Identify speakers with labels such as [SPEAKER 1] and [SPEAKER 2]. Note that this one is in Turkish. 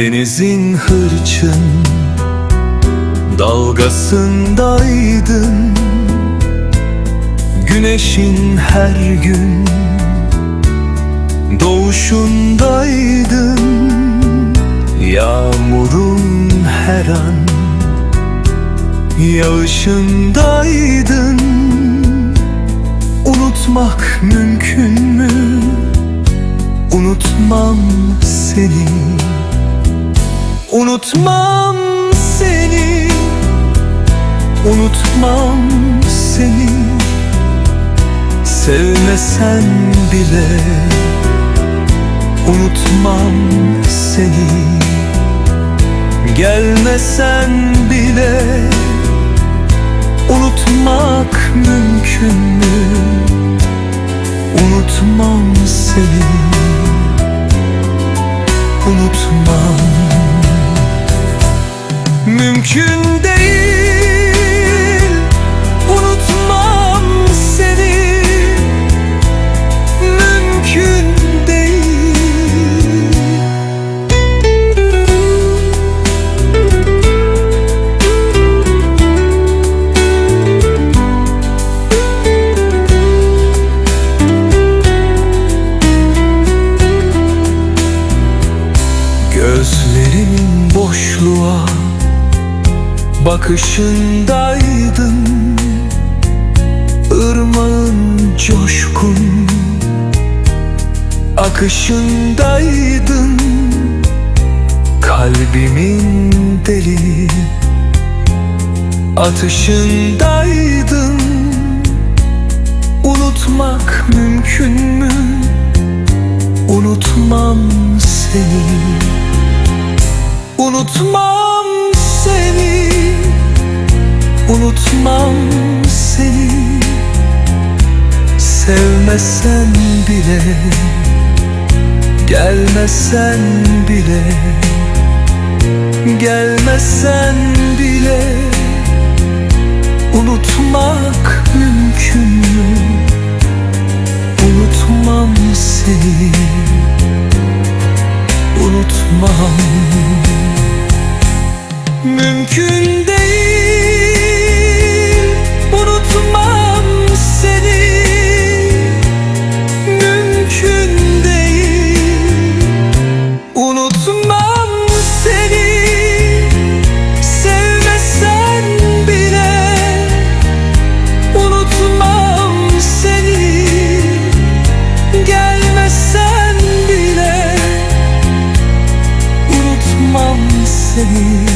[SPEAKER 1] Denizin hırçın dalgasındaydın. Güneşin her gün doğuşundaydın. Yağmurun her an yağışındaydın. Unutmak mümkün Unutmam seni. Unutmam seni. Sevmesen bile. Unutmam seni. Gelmesen bile. Unutmak mümkün mü? Unutmam seni. Unutmam Mümkün değil Bakışındaydın Irmağın coşkun. Akışındaydın Kalbimin deli. Atışındaydın Unutmak mümkün mü? Unutmam seni. Unutmam Unutmam seni. Sevmesen bile Gelmesen bile Gelmesen bile. Unutmak mümkün mü? Unutmam seni. Unutmam Hình